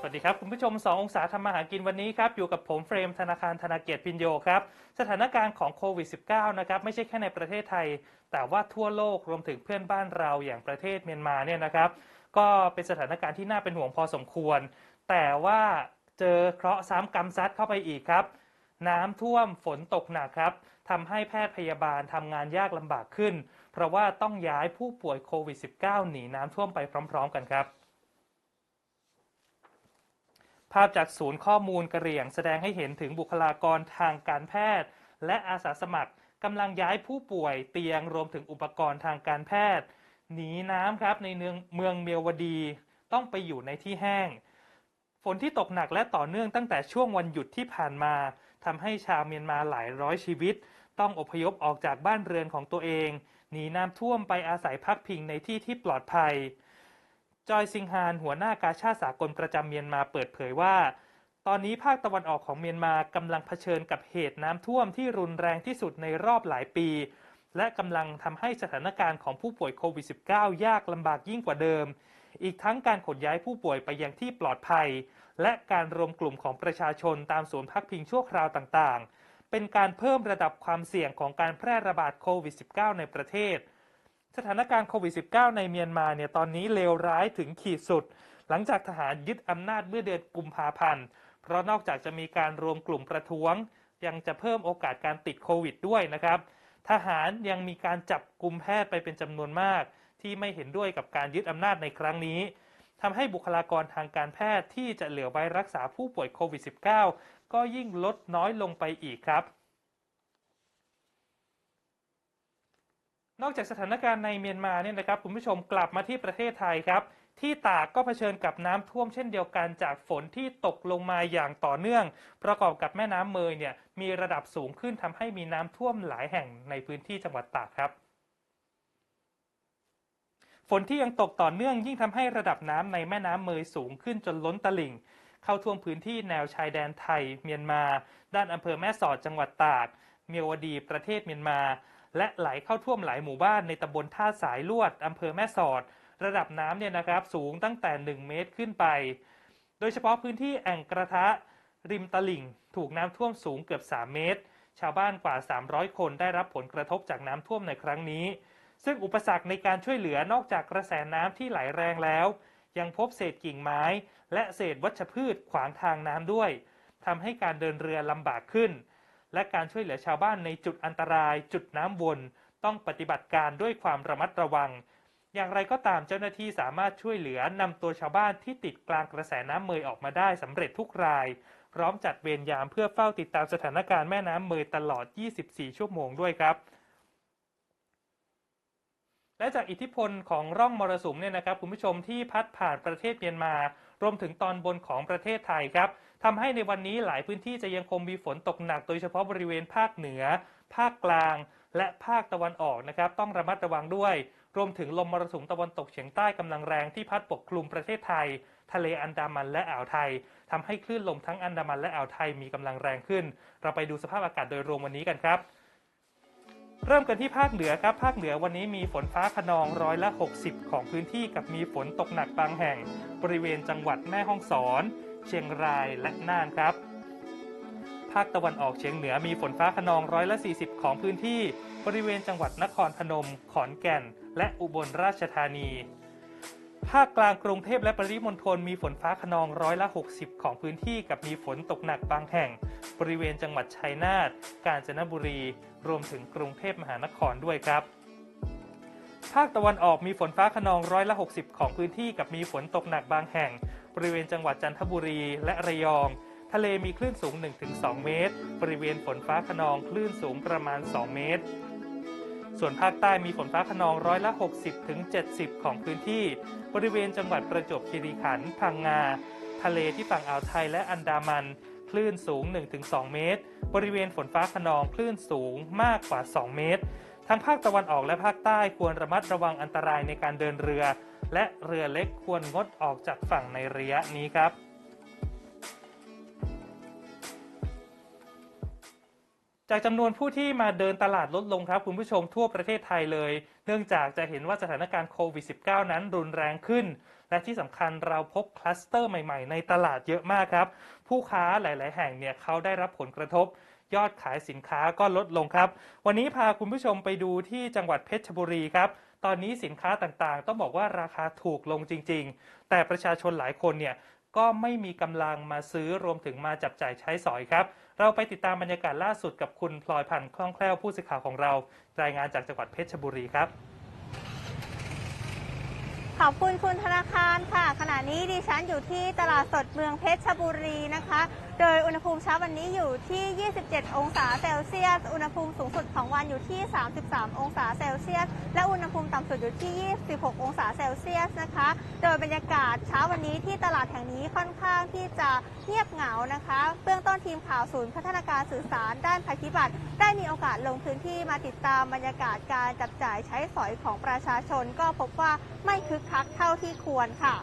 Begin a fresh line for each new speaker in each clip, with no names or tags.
สวัสดีครับ คุณผู้ชม 2 องศาทำมาหากินวันนี้ครับอยู่กับผมเฟรมธนาคารธนาเกียรติพินโยครับสถานการณ์ของโควิด -19 นะครับไม่ใช่แค่ในประเทศไทย แต่ว่าทั่วโลกรวมถึงเพื่อนบ้านเราอย่างประเทศเมียนมาเนี่ยนะครับก็เป็นสถานการณ์ที่น่าเป็นห่วงพอสมควร แต่ว่าเจอเคราะห์ซ้ำกรรมซัดเข้าไปอีกครับ น้ำท่วมฝนตกหนักครับทำให้แพทย์พยาบาลทำงานยากลำบากขึ้น เพราะว่าต้องย้ายผู้ป่วยโควิด -19 หนีน้ำท่วมไปพร้อม ๆ กันครับ ภาพจากศูนย์ข้อมูลกระเหรี่ยง แสดงให้เห็นถึงบุคลากรทางการแพทย์ และอาสาสมัครกำลังย้ายผู้ป่วยเตียงรวมถึงอุปกรณ์ทางการแพทย์ หนีน้ำครับในเมืองเมืองเมียวดี ต้องไปอยู่ในที่แห้ง ฝนที่ตกหนักและต่อเนื่องตั้งแต่ช่วงวันหยุดที่ผ่านมาทำให้ชาวเมียนมาหลายร้อยชีวิต ต้องอพยพออกจากบ้านเรือนของตัวเองหนีน้ำท่วมไปอาศัยพักพิงในที่ที่ปลอดภัย จอยซิงฮานหัวหน้ากาชาติสากลประจำเมียนมาเปิดเผยว่า ตอนนี้ภาคตะวันออกของเมียนมากำลังเผชิญกับเหตุน้ำท่วมที่รุนแรงที่สุดในรอบหลายปี และกำลังทำให้สถานการณ์ของผู้ป่วยโควิด -19 ยากลำบากยิ่งกว่าเดิม อีกทั้งการขนย้ายผู้ป่วยไปยังที่ปลอดภัย และการรวมกลุ่มของประชาชนตามศูนย์พักพิงชั่วคราวต่างๆ เป็นการเพิ่มระดับความเสี่ยงของการแพร่ระบาดโควิด -19 ในประเทศ สถานการณ์โควิด -19 ในเมียนมาเนี่ยตอนนี้เลวร้ายถึงขีดสุด หลังจากทหารยึดอำนาจเมื่อเดือนกุมภาพันธ์ เพราะนอกจากจะมีการรวมกลุ่มประท้วง ยังจะเพิ่มโอกาสการติดโควิดด้วยนะครับ ทหารยังมีการจับกลุ่มแพทย์ไปเป็นจำนวนมาก ที่ไม่เห็นด้วยกับการยึดอำนาจในครั้งนี้ทำให้บุคลากรทางการแพทย์ที่จะเหลือไว้รักษาผู้ป่วยโควิด -19 ก็ยิ่งลดน้อยลงไปอีกครับ นอกจากสถานการณ์ในเมียนมาเนี่ยนะครับคุณผู้ชมกลับมาที่ประเทศไทยครับ ที่ตากก็เผชิญกับน้ำท่วมเช่นเดียวกันจากฝนที่ตกลงมาอย่างต่อเนื่อง ประกอบกับแม่น้ำเมยเนี่ยมีระดับสูงขึ้นทำให้มีน้ำท่วมหลายแห่งในพื้นที่จังหวัดตากครับฝนที่ยังตกต่อเนื่องยิ่งทำให้ระดับน้ำในแม่น้ำเมยสูงขึ้นจนล้นตลิ่ง เข้าท่วมพื้นที่แนวชายแดนไทย เมียนมา ด้านอำเภอแม่สอดจังหวัดตาก เมียวดีประเทศเมียนมา และไหลเข้าท่วมหลายหมู่บ้านในตำบลท่าสายลวดอำเภอแม่สอด ระดับน้ำเนี่ยนะครับสูงตั้งแต่ 1 เมตรขึ้นไป โดยเฉพาะพื้นที่แอ่งกระทะริมตลิ่ง ถูกน้ำท่วมสูงเกือบ 3 เมตร ชาวบ้านกว่า 300 คนได้รับผลกระทบจากน้ำท่วมในครั้งนี้ ซึ่งอุปสรรคในการช่วยเหลือนอกจากกระแสน้ำที่ไหลแรงแล้ว ยังพบเศษกิ่งไม้ และเศษวัชพืชขวางทางน้ำด้วยทำให้การเดินเรือลำบากขึ้น และการช่วยเหลือชาวบ้านในจุดอันตราย จุดน้ำวน ต้องปฏิบัติการด้วยความระมัดระวัง อย่างไรก็ตามเจ้าหน้าที่สามารถช่วยเหลือนำตัวชาวบ้านที่ติดกลางกระแสน้ำเมยออกมาได้สำเร็จทุกราย พร้อมจัดเวรยามเพื่อเฝ้าติดตามสถานการณ์แม่น้ำเมยตลอด 24 ชั่วโมงด้วยครับและจากอิทธิพลของร่องมรสุมเนี่ยนะครับคุณผู้ชมที่พัดผ่านประเทศเมียนมา รวมถึงตอนบนของประเทศไทยครับทำให้ในวันนี้หลายพื้นที่จะยังคงมีฝนตกหนัก โดยเฉพาะบริเวณภาคเหนือ ภาคกลาง และภาคตะวันออกนะครับต้องระมัดระวังด้วย รวมถึงลมมรสุมตะวันตกเฉียงใต้กำลังแรงที่พัดปกคลุมประเทศไทย ทะเลอันดามันและอ่าวไทยทำให้คลื่นลมทั้งอันดามันและอ่าวไทยมีกำลังแรงขึ้น เราไปดูสภาพอากาศโดยรวมวันนี้กันครับ เริ่มกันที่ภาคเหนือครับ ภาคเหนือวันนี้มีฝนฟ้าขนองร้อยละ 60 ของพื้นที่กับมีฝนตกหนักบางแห่ง บริเวณจังหวัดแม่ฮ่องสอน เชียงรายและน่านครับ ภาคตะวันออกเฉียงเหนือมีฝนฟ้าขนองร้อยละ 40 ของพื้นที่ บริเวณจังหวัดนครพนม ขอนแก่น และอุบลราชธานี ภาคกลางกรุงเทพและปริมณฑลมีฝนฟ้าขนองร้อยละ 60 ของพื้นที่กับมีฝนตกหนักบางแห่ง บริเวณจังหวัดชัยนาท กาญจนบุรี รวมถึงกรุงเทพมหานครด้วยครับ ภาคตะวันออกมีฝนฟ้าขนองร้อยละ 60 ของพื้นที่กับมีฝนตกหนักบางแห่ง บริเวณจังหวัดจันทบุรีและระยอง ทะเลมีคลื่นสูง 1-2 เมตร บริเวณฝนฟ้าขนองคลื่นสูงประมาณ 2 เมตร ส่วนภาคใต้มีฝนฟ้าขนองร้อยละ 60 ถึง 70 ของพื้นที่ บริเวณจังหวัดประจวบคีรีขันธ์พังงา ทะเลที่ฝั่งอ่าวไทยและอันดามัน คลื่นสูง 1-2 เมตร บริเวณฝนฟ้าขนองคลื่นสูงมากกว่า 2 เมตรทั้งภาคตะวันออกและภาคใต้ควรระมัดระวังอันตรายในการเดินเรือ และเรือเล็กควรงดออกจากฝั่งในระยะนี้ครับ จากจำนวนผู้ที่มาเดินตลาดลดลงครับคุณผู้ชมทั่วประเทศไทยเลย เนื่องจากจะเห็นว่าสถานการณ์โควิด -19 นั้นรุนแรงขึ้น และที่สำคัญเราพบคลัสเตอร์ใหม่ๆ ในตลาดเยอะมากครับ ผู้ค้าหลาย ๆ แห่งเนี่ยเขาได้รับผลกระทบ ยอดขายสินค้าก็ลดลงครับ วันนี้พาคุณผู้ชมไปดูที่จังหวัดเพชรบุรีครับตอนนี้สินค้าต่างๆ ต้องบอกว่าราคาถูกลงจริง ๆ แต่ประชาชนหลายคนเนี่ย ก็ไม่มีกำลังมาซื้อรวมถึงมาจับจ่ายใช้สอยครับ เราไปติดตามบรรยากาศล่าสุดกับคุณพลอยพันธ์คล่องแคล่วผู้สื่อข่าวของเรา รายงานจากจังหวัดเพชรบุรีครับ
ขอบคุณคุณธนาคารค่ะ ขณะนี้ดิฉันอยู่ที่ตลาดสดเมืองเพชรบุรีนะคะ โดยอุณหภูมิเช้าวันนี้อยู่ที่ 27 องศาเซลเซียส อุณหภูมิสูงสุดของวันอยู่ที่ 33 องศาเซลเซียส และอุณหภูมิต่ำสุดอยู่ที่ 26 องศาเซลเซียสนะคะ โดยบรรยากาศเช้าวันนี้ที่ตลาดแห่งนี้ค่อนข้างที่จะเงียบเหงานะคะ เบื้องต้นทีมข่าวศูนย์พัฒนาการสื่อสารด้านภัยพิบัติ ได้มีโอกาสลงพื้นที่มาติดตามบรรยากาศการจับจ่ายใช้สอยของประชาชน ก็พบว่าไม่คึกคักเท่าที่ควรค่ะ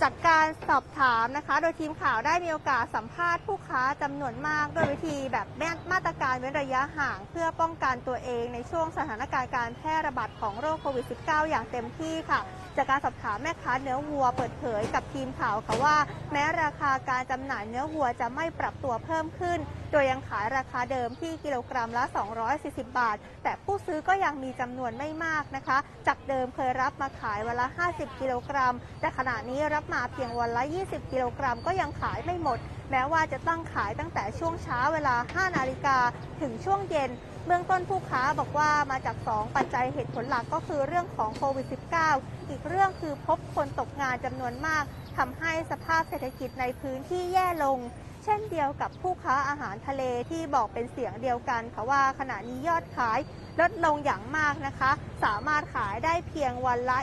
จากการสอบถามนะคะ โดยทีมข่าวได้มีโอกาสสัมภาษณ์ผู้ค้าจำนวนมากด้วยวิธีแบบมาตรการเว้นระยะห่าง เพื่อป้องกันตัวเองในช่วงสถานการณ์การแพร่ระบาดของโรคโควิด -19 อย่างเต็มที่ค่ะจากการสอบถามแม่ค้าเนื้อวัวเปิดเผยกับทีมข่าวค่ะว่า แม้ราคาการจำหน่ายเนื้อวัวจะไม่ปรับตัวเพิ่มขึ้น โดยยังขายราคาเดิมที่กิโลกรัมละ 240 บาท แต่ผู้ซื้อก็ยังมีจำนวนไม่มากนะคะ จากเดิมเคยรับมาขายวันละ 50 กิโลกรัม แต่ขณะนี้รับมาเพียงวันละ 20 กิโลกรัม ก็ยังขายไม่หมด แม้ว่าจะตั้งขายตั้งแต่ช่วงเช้าเวลา 5 นาฬิกาถึงช่วงเย็น เบื้องต้นผู้ค้าบอกว่ามาจาก 2 ปัจจัยเหตุผลหลักก็คือเรื่องของโควิด -19 อีกเรื่องคือพบคนตกงานจำนวนมากทำให้สภาพเศรษฐกิจในพื้นที่แย่ลง เช่นเดียวกับผู้ค้าอาหารทะเลที่บอกเป็นเสียงเดียวกันค่ะว่าขณะนี้ยอดขายลดลงอย่างมากนะคะ สามารถขายได้เพียงวันละ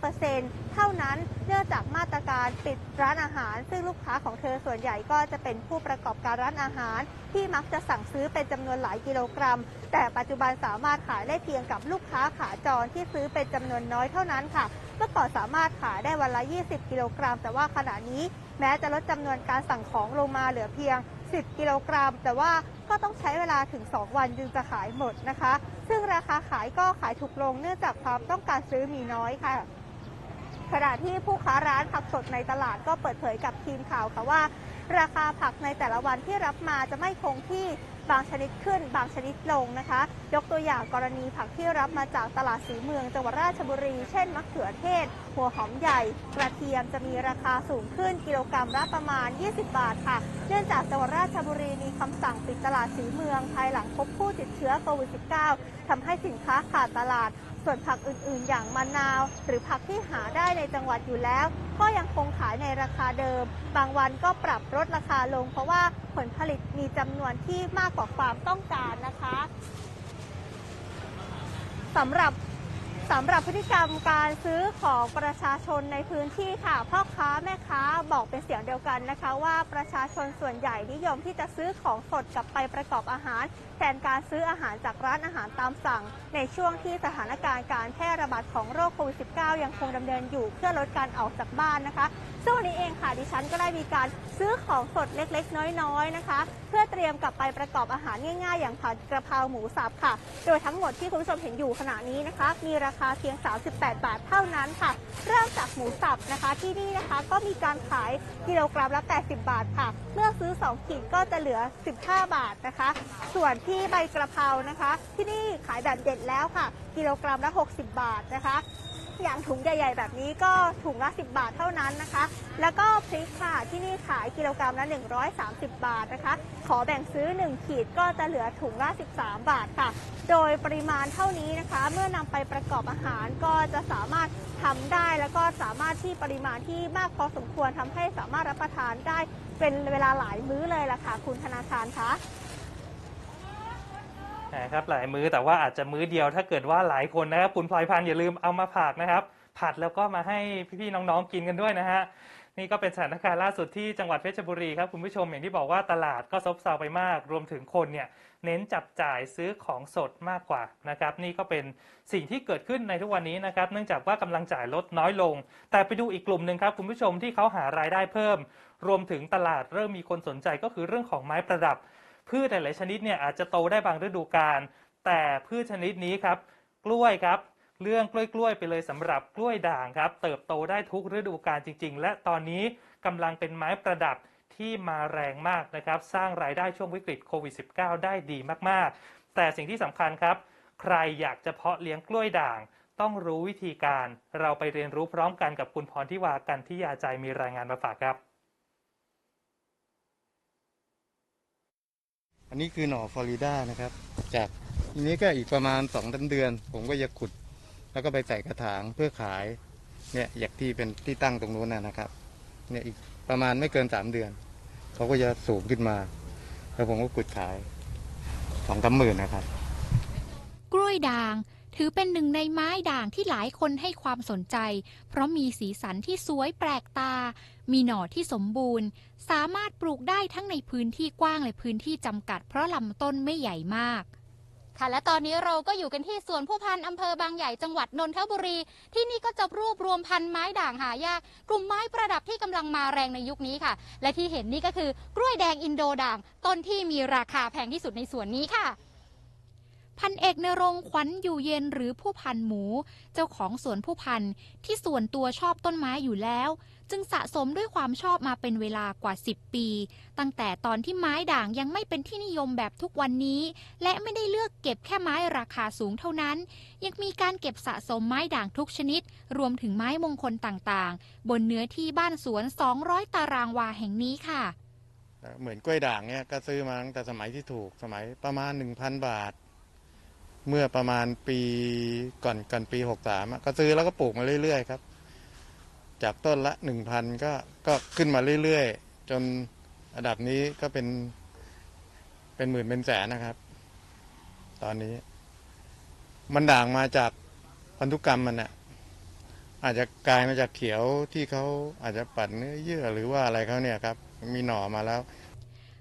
25%เท่านั้นเนื่องจากมาตรการปิดร้านอาหาร ซึ่งลูกค้าของเธอส่วนใหญ่ก็จะเป็นผู้ประกอบการร้านอาหาร ที่มักจะสั่งซื้อเป็นจำนวนหลายกิโลกรัม แต่ปัจจุบันสามารถขายได้เพียงกับลูกค้าขาจรที่ซื้อเป็นจำนวนน้อยเท่านั้นค่ะ เมื่อก่อนสามารถขายได้วันละ 20 กิโลกรัม แต่ว่าขณะนี้ แม้จะลดจำนวนการสั่งของลงมาเหลือเพียง 10 กิโลกรัม แต่ว่าก็ต้องใช้เวลาถึง 2 วันจึงจะขายหมดนะคะ ซึ่งราคาขายก็ขายถูกลงเนื่องจากความต้องการซื้อมีน้อยค่ะขณะที่ผู้ค้าร้านผักสดในตลาดก็เปิดเผยกับทีมข่าวค่ะว่า ราคาผักในแต่ละวันที่รับมาจะไม่คงที่บางชนิดขึ้น บางชนิดลงนะคะ ยกตัวอย่างกรณีผักที่รับมาจากตลาดสีเมืองจังหวัดราชบุรี เช่นมะเขือเทศ หัวหอมใหญ่ กระเทียมจะมีราคาสูงขึ้นกิโลกรรัมละประมาณ 20 บาทค่ะ เนื่องจากจังหวัดราชบุรีมีคำสั่งปิดตลาดสีเมือง ภายหลังพบผู้ติดเชื้อโควิด -19 ทำให้สินค้าขาดตลาด ส่วนผักอื่น ๆ อย่างมะนาว หรือผักที่หาได้ในจังหวัดอยู่แล้ว ก็ยังคงขายในราคาเดิม บางวันก็ปรับลดราคาลง เพราะว่าผลผลิตมีจำนวนที่มากกว่าความต้องการนะคะ สำหรับสำหรับพฤติกรรมการซื้อของประชาชนในพื้นที่ค่ะพ่อค้าแม่ค้าบอกเป็นเสียงเดียวกันนะคะ ว่าประชาชนส่วนใหญ่นิยมที่จะซื้อของสดกลับไปประกอบอาหาร แทนการซื้ออาหารจากร้านอาหารตามสั่ง ในช่วงที่สถานการณ์การแพร่ระบาดของโรคโควิด -19 ยังคงดำเนินอยู่เพื่อลดการออกจากบ้านนะคะ ซึ่งวันนี้เองค่ะดิฉันก็ได้มีการซื้อของสดเล็กๆ น้อยๆนะคะ เพื่อเตรียมกลับไปประกอบอาหารง่าย ๆ อย่างผัดกระเพราหมูสับค่ะ โดยทั้งหมดที่คุณผู้ชมเห็นอยู่ขณะนี้นะคะ มีราคาเพียง 38 บาทเท่านั้นค่ะ เริ่มจากหมูสับนะคะที่นี่นะคะก็มีการขายกิโลกรัมละ 80 บาทค่ะ เมื่อซื้อ 2 ขีดก็จะเหลือ 15 บาทนะคะ ส่วนที่ใบกระเพรานะคะ ที่นี่ขายแบบเด็ดแล้วค่ะ กิโลกรัมละ 60 บาทนะคะ อย่างถุงใหญ่ ๆ แบบนี้ก็ถุงละ 10 บาทเท่านั้นนะคะ แล้วก็พริกค่ะที่นี่ขายกิโลกรัมละ 130 บาทนะคะ ขอแบ่งซื้อ 1 ขีดก็จะเหลือถุงละ 13 บาทค่ะ โดยปริมาณเท่านี้นะคะ เมื่อนำไปประกอบอาหารก็จะสามารถทำได้แล้วก็สามารถที่ปริมาณที่มากพอสมควรทำให้สามารถรับประทานได้เป็นเวลาหลายมื้อเลยล่ะค่ะ คุณธนาคารคะ
นะครับหลายมื้อแต่ว่าอาจจะมื้อเดียวถ้าเกิดว่าหลายคนนะครับคุณพลอยพันธ์อย่าลืมเอามาผักนะครับ ผัดแล้วก็มาให้พี่ๆน้องๆกินกันด้วยนะฮะนี่ก็เป็นสถานการณ์ล่าสุดที่จังหวัดเพชรบุรีครับคุณผู้ชมอย่างที่บอกว่าตลาดก็ซบเซาไปมาก รวมถึงคนเนี่ยเน้นจับจ่ายซื้อของสดมากกว่านะครับนี่ก็เป็นสิ่งที่เกิดขึ้นในทุกวันนี้นะครับเนื่องจากว่ากำลังจ่ายลดน้อยลง แต่ไปดูอีกกลุ่มหนึ่งครับคุณผู้ชมที่เขาหารายได้เพิ่ม รวมถึงตลาดเริ่มมีคนสนใจก็คือเรื่องของไม้ประดับ พืชหลายๆชนิดเนี่ยอาจจะโตได้บางฤดูกาลแต่พืชชนิดนี้ครับ กล้วยครับ เรื่องกล้วยๆไปเลยสำหรับกล้วยด่างครับ เติบโตได้ทุกฤดูกาลจริง ๆ และตอนนี้กำลังเป็นไม้ประดับที่มาแรงมากนะครับ สร้างรายได้ช่วงวิกฤตโควิด -19 ได้ดีมากๆ แต่สิ่งที่สำคัญครับ ใครอยากจะเพาะเลี้ยงกล้วยด่าง ต้องรู้วิธีการ เราไปเรียนรู้พร้อมกันกับคุณพรทิวากันที่ยาใจมีรายงานมาฝากครับ
อันนี้คือหน่อฟลอริดานะครับ จากทีนี้ก็อีกประมาณสองเดือน ผมก็จะขุด แล้วก็ไปใส่กระถางเพื่อขาย เนี่ยอย่างที่เป็นที่ตั้งตรงนู้นนะนะครับ เนี่ยอีกประมาณไม่เกินสามเดือนเขาก็จะสูงขึ้นมา แล้วผมก็ขุดขายสองสามหมื่นนะครับ
กล้วยด่าง ถือเป็นหนึ่งในไม้ด่างที่หลายคนให้ความสนใจ เพราะมีสีสันที่สวยแปลกตา มีหน่อที่สมบูรณ์ สามารถปลูกได้ทั้งในพื้นที่กว้างและพื้นที่จำกัด เพราะลำต้นไม่ใหญ่มากค่ะและตอนนี้เราก็อยู่กันที่สวนผู้พันอำเภอบางใหญ่จังหวัดนนทบุรี ที่นี่ก็จะรวบรวมพันไม้ด่างหายาก กลุ่มไม้ประดับที่กำลังมาแรงในยุคนี้ค่ะ และที่เห็นนี่ก็คือกล้วยแดงอินโดด่าง ต้นที่มีราคาแพงที่สุดในสวนนี้ค่ะ พันเอกนรงขวัญอยู่เย็นหรือผู้พันหมู เจ้าของสวนผู้พันที่ส่วนตัวชอบต้นไม้อยู่แล้ว จึงสะสมด้วยความชอบมาเป็นเวลากว่า 10 ปี ตั้งแต่ตอนที่ไม้ด่างยังไม่เป็นที่นิยมแบบทุกวันนี้ และไม่ได้เลือกเก็บแค่ไม้ราคาสูงเท่านั้น ยังมีการเก็บสะสมไม้ด่างทุกชนิด รวมถึงไม้มงคลต่างๆ บนเนื้อที่บ้านสวน 200 ตารางวาแห่งนี้ค่ะ
เหมือนกล้วยด่างเนี่ยก็ซื้อมาตั้งแต่สมัยที่ถูกสมัยประมาณหนึ่งพันบาท เมื่อประมาณปีก่อนก่อนปีหกสามก็ซื้อแล้วก็ปลูกมาเรื่อยๆครับ จากต้นละหนึ่งพันก็ก็ขึ้นมาเรื่อยๆ จนระดับนี้ก็เป็น เป็นหมื่นเป็นแสนนะครับ ตอนนี้ มันด่างมาจากพันธุกรรมมันอะอาจจะกลายมาจากเขียวที่เขาอาจจะปัดเนื้อเยื่อหรือว่าอะไรเขาเนี่ยครับ มีหน่อมาแล้ว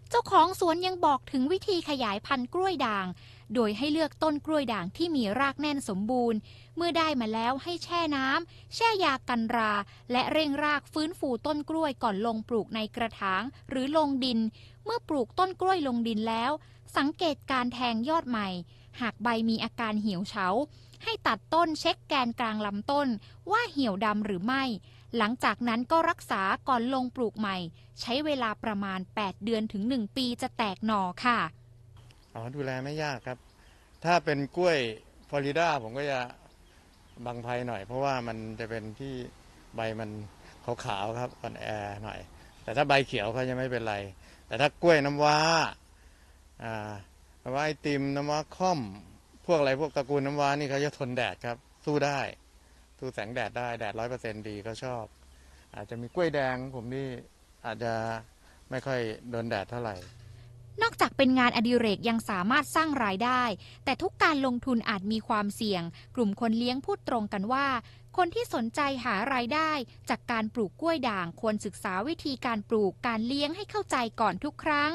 เจ้าของสวนยังบอกถึงวิธีขยายพันธุ์กล้วยด่าง โดยให้เลือกต้นกล้วยด่างที่มีรากแน่นสมบูรณ์ เมื่อได้มาแล้วให้แช่น้ำแช่ยากันรา และเร่งรากฟื้นฟูต้นกล้วยก่อนลงปลูกในกระถาง หรือลงดิน เมื่อปลูกต้นกล้วยลงดินแล้ว สังเกตการแทงยอดใหม่ หากใบมีอาการเหี่ยวเฉา ให้ตัดต้นเช็คแกนกลางลำต้น ว่าเหี่ยวดำหรือไม่ หลังจากนั้นก็รักษาก่อนลงปลูกใหม่ ใช้เวลาประมาณ 8 เดือนถึง 1 ปีจะแตกหน่อค่ะ
อ๋อดูแลไม่ยากครับ ถ้าเป็นกล้วยฟลอริดาผมก็จะบังไพหน่อย เพราะว่ามันจะเป็นที่ใบมันขาวๆครับอ่อนแอหน่อย แต่ถ้าใบเขียวเขาจะไม่เป็นไร แต่ถ้ากล้วยน้ำว้าอ่าน้ำว้าไอติมน้ำว้าค่อม พวกอะไรพวกตระกูลน้ำว้านี่เขาจะทนแดดครับ สู้ได้สู้แสงแดดได้แดดร้อยเปอร์เซ็นดีเขาชอบ อาจจะมีกล้วยแดงผมนี่อาจจะไม่ค่อยโดนแดดเท่าไหร่
นอกจากเป็นงานอดิเรกยังสามารถสร้างรายได้ แต่ทุกการลงทุนอาจมีความเสี่ยง กลุ่มคนเลี้ยงพูดตรงกันว่า คนที่สนใจหารายได้ จากการปลูกกล้วยด่างควรศึกษาวิธีการปลูกการเลี้ยงให้เข้าใจก่อนทุกครั้ง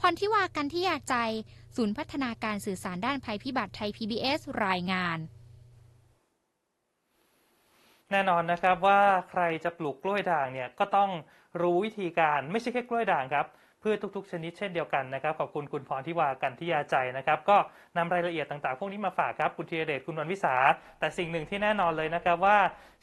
พรทิวากันที่ยาใจ ศูนย์พัฒนาการสื่อสารด้านภัยพิบัติไทย PBS รายงาน
แน่นอนนะครับว่าใครจะปลูกกล้วยด่างเนี่ยก็ต้องรู้วิธีการไม่ใช่แค่กล้วยด่างครับ พืชทุกๆ ชนิดเช่นเดียวกันนะครับขอบคุณคุณพรทิวากันที่ยาใจนะครับก็นำรายละเอียดต่างๆ พวกนี้มาฝากครับคุณธีรเดชคุณวันวิสา แต่สิ่งหนึ่งที่แน่นอนเลยนะครับว่า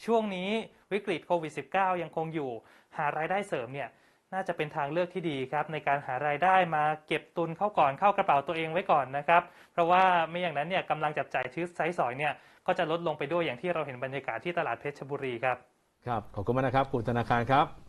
ช่วงนี้วิกฤตโควิด -19 ยังคงอยู่ หารายได้เสริมเนี่ยน่าจะเป็นทางเลือกที่ดีครับในการหารายได้มาเก็บตุนเข้าก่อนเข้ากระเป๋าตัวเองไว้ก่อนนะครับ เพราะว่าไม่อย่างนั้นเนี่ยกำลังจับจ่ายชื้อไซส์สอยเนี่ยก็จะลดลงไปด้วยอย่างที่เราเห็นบรรยากาศที่ตลาดเพชรบุรีครับ
ครับขอบคุณมากนะครับคุณธนาคารครับ